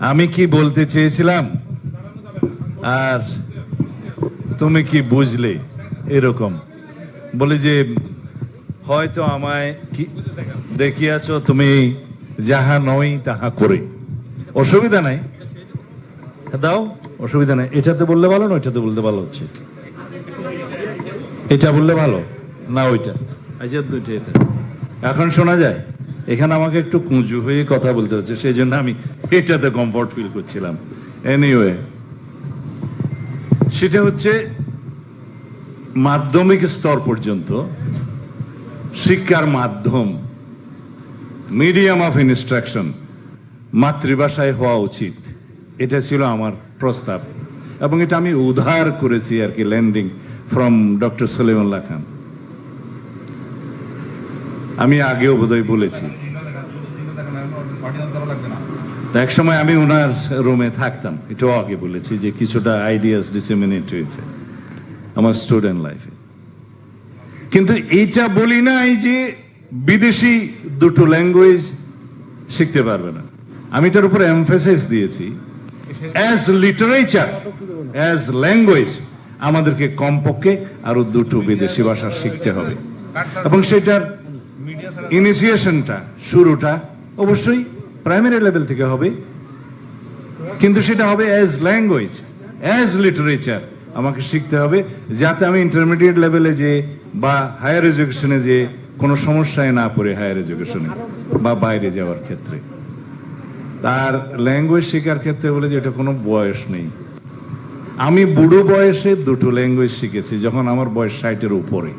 আমি কি বলতে চেয়েছিলাম? আর তুমি কি বুঝলে এরকম? বলে যে, হয়তো আমায় কি দেখিয়াছ তুমি যাহা নই তাহা করে। অসুবিধা নাই। দাও, অসুবিধা নাই। এটাতে বললে ভালো না ওইটাতে বলতে ভালো হচ্ছে। এটা বললে ভালো, না ওইটা। আচ্ছা দুইটা এটা। এখন শোনা যায়? এখানে আমাকে একটু কুঁজু হয়ে কথা বলতে হচ্ছে সেই জন্য আমি এটাতে কমফর্ট ফিল করছিলাম। এনিওয়ে সেটা হচ্ছে মাধ্যমিক স্তর পর্যন্ত শিক্ষার মাধ্যম মিডিয়াম অফ ইনস্ট্রাকশন মাতৃভাষায় হওয়া উচিত। এটা ছিল আমার প্রস্তাব। এবং এটা আমি উদ্ধার করেছি আর কি landing from doctor Salimullah Khan আমি আগেও বোধহয় বলেছি। এক সময় আমি ওনার রুমে থাকতাম, এটাও আগে বলেছি যে কিছুটা আইডিয়াস ডিসেমিনেট হয়েছে আমার স্টুডেন্ট লাইফে কিন্তু এইটা বলি নাই যে বিদেশি দুটো ল্যাঙ্গুয়েজ শিখতে পারবে না। আমি এটার উপর এমফেসিস দিয়েছি। অ্যাজ লিটারেচার অ্যাজ ল্যাঙ্গুয়েজ আমাদেরকে কমপক্ষে আরও দুটো বিদেশি ভাষা শিখতে হবে। এবং সেটার ইনিশিয়েশনটা, শুরুটা অবশ্যই প্রাইমারি লেভেল থেকে হবে। কিন্তু সেটা হবে অ্যাজ ল্যাঙ্গুয়েজ অ্যাজ লিটারেচার আমাকে শিখতে হবে, যাতে আমি ইন্টারমিডিয়েট লেভেলে যে বা হায়ার এডুকেশনে যে কোনো সমস্যায় না পড়ে হায়ার এডুকেশনে বা বাইরে যাওয়ার ক্ষেত্রে। তার ল্যাঙ্গুয়েজ শেখার ক্ষেত্রে বলে যে এটা কোনো বয়স নেই। আমি বুড়ো বয়সে দুটো ল্যাঙ্গুয়েজ শিখেছি, যখন আমার বয়স ষাটের উপরে।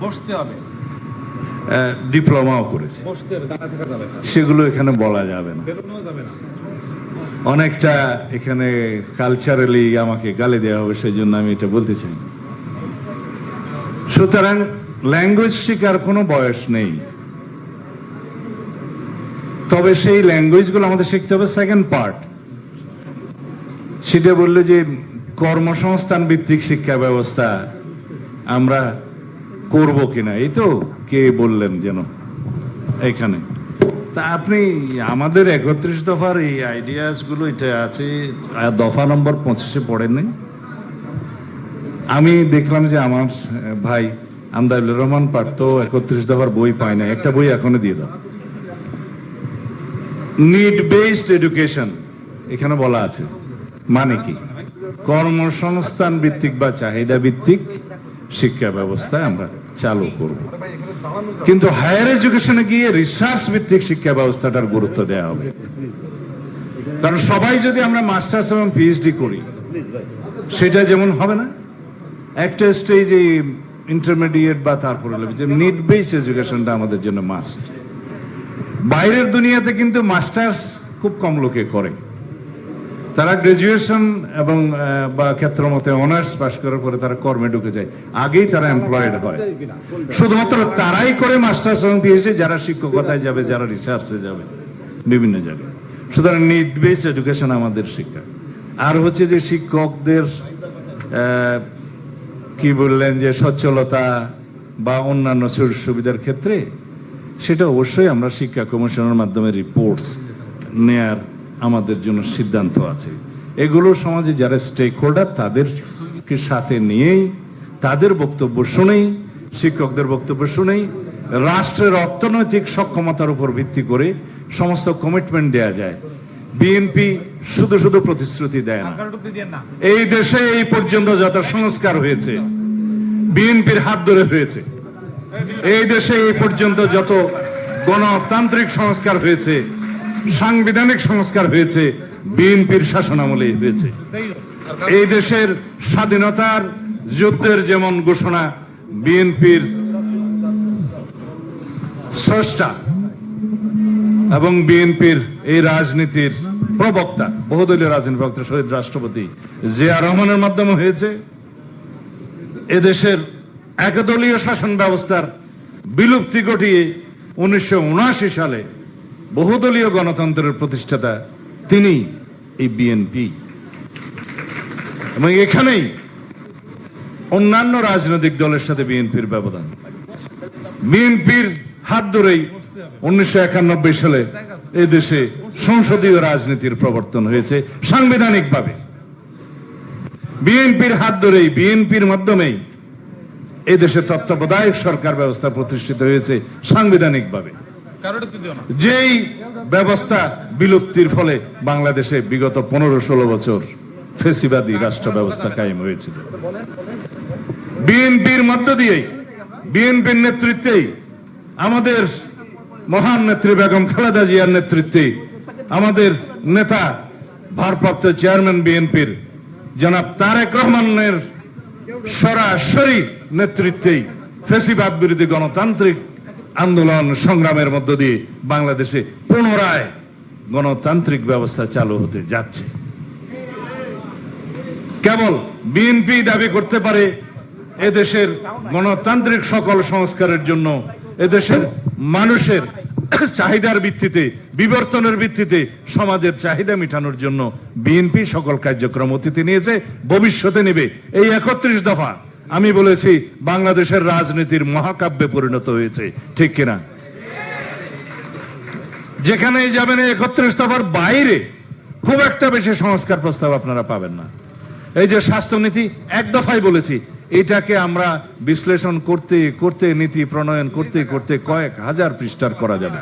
বসতে হবে। ডিপ্লোমাও করেছি। সেগুলো এখানে বলা যাবে না। অনেকটা এখানে কালচারালি আমাকে গালি দেওয়া হবে সেই জন্য আমি এটা বলতে চাই। সুতরাং ল্যাঙ্গুয়েজ শেখার কোনো বয়স নেই। তবে সেই ল্যাঙ্গুয়েজগুলো আমাদের শিখতে হবে সেকেন্ড পার্ট সেটা বললে যে কর্মসংস্থান ভিত্তিক শিক্ষা ব্যবস্থা আমরা করব কিনা, এই তো? কে বললেন যেন? এখানে তা আপনি আমাদের একত্রিশ দফার এই আইডিয়াসগুলো এটা আছে দফা নম্বর পঁচিশে পড়েনি আমি দেখলাম যে আমার ভাই আমদাবুল রহমান পারতো একত্রিশ দফার বই পায় না একটা বই এখনও দিয়ে দাও। নিড বেসড এডুকেশন এখানে বলা আছে। মানে কি? কর্মসংস্থান ভিত্তিক বা চাহিদা ভিত্তিক শিক্ষা ব্যবস্থা আমরা চালু করব। কিন্তু হায়ার এডুকেশনে গিয়ে রিসার্চ ভিত্তিক শিক্ষা ব্যবস্থাটার গুরুত্ব দেওয়া হবে। কারণ সবাই যদি আমরা মাস্টার্স এবং পিএইচডি করি, সেটা যেমন হবে না, একটা স্টেজ এই ইন্টারমিডিয়েট বা তারপরে যে নিড বেস এডুকেশনটা আমাদের জন্য মাস্ট বাইরের দুনিয়াতে কিন্তু মাস্টার্স খুব কম লোকে করে। তারা গ্রাজুয়েশন এবং বা ক্ষেত্র মতে অনার্স পাশ করার পরে তারা কর্মে ঢুকে যায়। আগেই তারা এমপ্লয়েড হয়। শুধুমাত্র তারাই করে মাস্টার্স এবং পিএইচডি যারা শিক্ষকতায় যাবে, যারা রিসার্চে যাবে, বিভিন্ন জায়গায়। সুতরাং নিড বেসড এডুকেশন আমাদের শিক্ষা। আর হচ্ছে যে শিক্ষকদের কি বললেন যে সচ্ছলতা বা অন্যান্য সুযোগ সুবিধার ক্ষেত্রে, সেটা অবশ্যই আমরা শিক্ষা কমিশনের মাধ্যমে রিপোর্টস নেয়ার আমাদের জন্য সিদ্ধান্ত আছে। এগুলো সমাজে যারা স্টেক হোল্ডার তাদেরকে সাথে নিয়েই তাদের বক্তব্য শুনেই শিক্ষকদের বক্তব্য শুনেই রাষ্ট্রের অর্থনৈতিক সক্ষমতার উপর ভিত্তি করে সমস্ত কমিটমেন্ট দেয়া যায়। বিএনপি শুধু শুধু প্রতিশ্রুতি দেয় না। এই দেশে এই পর্যন্ত যত সংস্কার হয়েছে বিএনপির হাত ধরে হয়েছে এই দেশে এই পর্যন্ত যত গণতান্ত্রিক সংস্কার হয়েছে সাংবিধানিক সংস্কার হয়েছে, বিএনপির শাসনামলে হয়েছে। এই দেশের স্বাধীনতার যুদ্ধের যেমন ঘোষণা, বিএনপির স্রষ্টা এবং বিএনপির এই রাজনীতির প্রবক্তা, বহুদলীয় রাজনীতির প্রবক্তা শহীদ রাষ্ট্রপতি জিয়া রহমানের মাধ্যমে হয়েছে। এদেশের একদলীয় শাসন ব্যবস্থার বিলুপ্তি ঘটিয়ে উনিশশো উনআশি সালে বহুদলীয় গণতন্ত্রের প্রতিষ্ঠাতা তিনি এই বিএনপি এবং এখানেই অন্যান্য রাজনৈতিক দলের সাথে বিএনপির ব্যবধান। বিএনপির হাত ধরেই উনিশশো একানব্বই সালে এই দেশে সংসদীয় রাজনীতির প্রবর্তন হয়েছে সাংবিধানিকভাবে। বিএনপির হাত ধরেই বিএনপির মাধ্যমেই এই দেশে তত্ত্বাবধায়ক সরকার ব্যবস্থা প্রতিষ্ঠিত হয়েছে সাংবিধানিকভাবে। যেই ব্যবস্থা বিলুপ্তির ফলে বাংলাদেশে বিগত পনেরো ষোলো বছর ফেসিবাদী রাষ্ট্র ব্যবস্থা কায়েম হয়েছিল বিএনপির মধ্য দিয়েই, বিএনপির নেতৃত্বেই, আমাদের মহান নেত্রী বেগম খালেদা জিয়ার নেতৃত্বে আমাদের নেতা, ভারপ্রাপ্ত চেয়ারম্যান বিএনপির জনাব তারেক রহমানের সরাসরি নেতৃত্বেই ফেসিবাদ বিরোধী গণতান্ত্রিক আন্দোলন সংগ্রামের মধ্য দিয়ে বাংলাদেশে পুনরায় গণতান্ত্রিক ব্যবস্থা চালু হতে যাচ্ছে। কেবল বিএনপি দাবি করতে পারে এদেশের গণতান্ত্রিক সকল সংস্কারের জন্য, এদেশের মানুষের চাহিদার ভিত্তিতে, বিবর্তনের ভিত্তিতে সমাজের চাহিদা মেটানোর জন্য বিএনপি সকল কার্যক্রম অতীতে নিয়েছে, ভবিষ্যতে নেবে। এই একত্রিশ দফা আমি বলেছি, বাংলাদেশের রাজনীতির মহাকাব্যে পরিণত হয়েছে। ঠিক কিনা? যেখানেই যাবেন একত্রিশ দফার বাইরে, খুব একটা বেশি সংস্কার প্রস্তাব আপনারা পাবেন না। এই যে স্বাস্থ্যনীতি, এক দফায় বলেছি, এটাকে আমরা বিশ্লেষণ করতে করতে, নীতি প্রণয়ন করতে করতে কয়েক হাজার পৃষ্ঠার করা যাবে।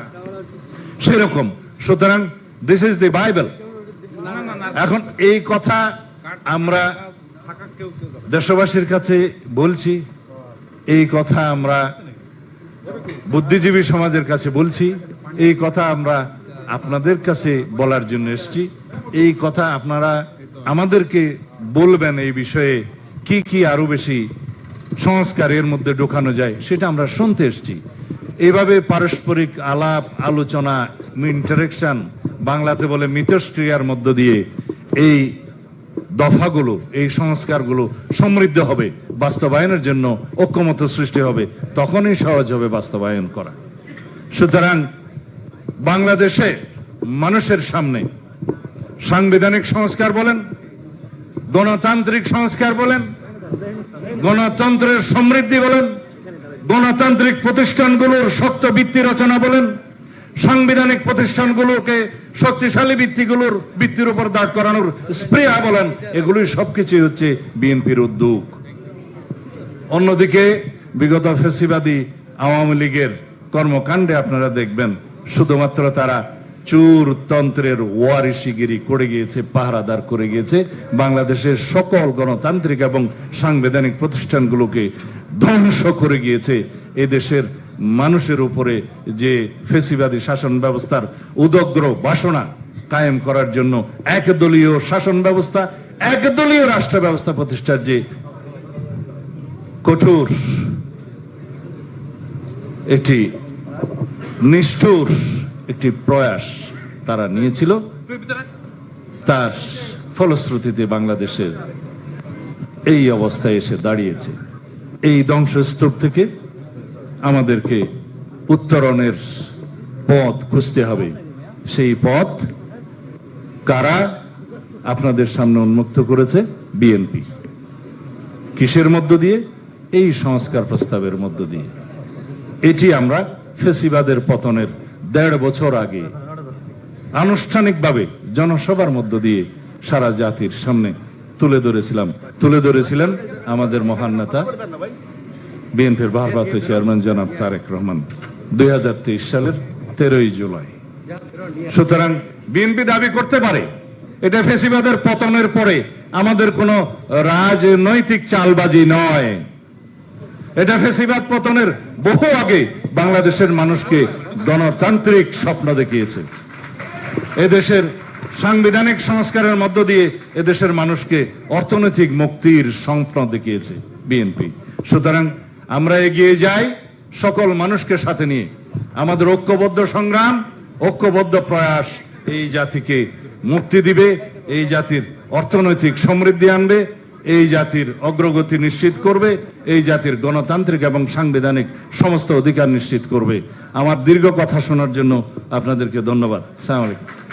সেরকম। সুতরাং দিস ইজ দি বাইবেল এখন এই কথা আমরা দেশবাসীর কাছে বলছি, এই কথা আমরা বুদ্ধিজীবী সমাজের কাছে বলছি, এই কথা আমরা আপনাদের কাছে বলার জন্য এসছি। এই কথা আপনারা আমাদেরকে বলবেন এই বিষয়ে কি কি আরও বেশি সংস্কার এর মধ্যে ঢোকানো যায়, সেটা আমরা শুনতে এসছি। এভাবে পারস্পরিক আলাপ, আলোচনা ইন্টারেকশন বাংলাতে বলে মিথস্ক্রিয়ার মধ্য দিয়ে এই দফাগুলো, এই সংস্কারগুলো সমৃদ্ধ হবে, বাস্তবায়নের জন্য ঐক্যমত সৃষ্টি হবে, তখনই সহজ হবে বাস্তবায়ন করা। সুতরাং বাংলাদেশে মানুষের সামনে সাংবিধানিক সংস্কার বলেন, গণতান্ত্রিক সংস্কার বলেন, গণতন্ত্রের সমৃদ্ধি বলেন, গণতান্ত্রিক প্রতিষ্ঠানগুলোর শক্ত ভিত্তি রচনা বলেন, সাংবিধানিক প্রতিষ্ঠানগুলোকে শক্তিশালী ভিত্তিগুলোর, ভিত্তির উপর দাঁড় করানোর স্প্রেয়া বলেন এগুলোই সবকিছুই হচ্ছে বিএনপির উদ্যোগ। অন্যদিকে বিগত ফেসিবাদী আওয়ামী লীগের কর্মকাণ্ডে আপনারা দেখবেন, শুধুমাত্র তারা চুর তন্ত্রের ওয়ারিশিগিরি করে গিয়েছে, পাহারাদার করে গিয়েছে, বাংলাদেশের সকল গণতান্ত্রিক এবং সাংবিধানিক প্রতিষ্ঠানগুলোকে ধ্বংস করে গিয়েছে, এদেশের মানুষের উপরে যে ফেসিবাদী শাসন ব্যবস্থার উদগ্র বাসনা কায়েম করার জন্য একদলীয় শাসন ব্যবস্থা, একদলীয় রাষ্ট্র ব্যবস্থা প্রতিষ্ঠার যে কঠোর, একটি নিষ্ঠুর একটি প্রয়াস তারা নিয়েছিল, তার ফলশ্রুতিতে বাংলাদেশের এই অবস্থায় এসে দাঁড়িয়েছে। এই ধ্বংসস্তূপ থেকে আমাদেরকে উত্তরণের পথ খুঁজতে হবে। সেই পথ কারা আপনাদের সামনে উন্মুক্ত করেছে? বিএনপি। কিসের মধ্য দিয়ে? এই সংস্কার প্রস্তাবের মধ্য দিয়ে। এটি আমরা ফেসিবাদের পতনের দেড় বছর আগে আনুষ্ঠানিকভাবে জনসভার মধ্য দিয়ে সারা জাতির সামনে তুলে ধরেছিলাম। তুলে ধরেছিলেন আমাদের মহান নেতা বিএনপির ভারপ্রাপ্ত চেয়ারম্যান জনাব তারেক রহমান, দুই হাজার তেইশ সালের তেরোই জুলাই। সুতরাং বিএনপি দাবি করতে পারে, এটা ফেসিবাদের পতনের পরে আমাদের কোনো রাজনৈতিক চালবাজি নয়। এটা ফেসিবাদ পতনের বহু আগে বাংলাদেশের মানুষকে গণতান্ত্রিক স্বপ্ন দেখিয়েছে। এদেশের সাংবিধানিক সংস্কারের মধ্য দিয়ে এদেশের মানুষকে অর্থনৈতিক মুক্তির স্বপ্ন দেখিয়েছে বিএনপি। সুতরাং আমরা এগিয়ে যাই সকল মানুষকে সাথে নিয়ে। আমাদের ঐক্যবদ্ধ সংগ্রাম, ঐক্যবদ্ধ প্রয়াস এই জাতিকে মুক্তি দিবে, এই জাতির অর্থনৈতিক সমৃদ্ধি আনবে, এই জাতির অগ্রগতি নিশ্চিত করবে, এই জাতির গণতান্ত্রিক এবং সাংবিধানিক সমস্ত অধিকার নিশ্চিত করবে। আমার দীর্ঘ কথা শোনার জন্য আপনাদেরকে ধন্যবাদ। সালাম আলাইকুম।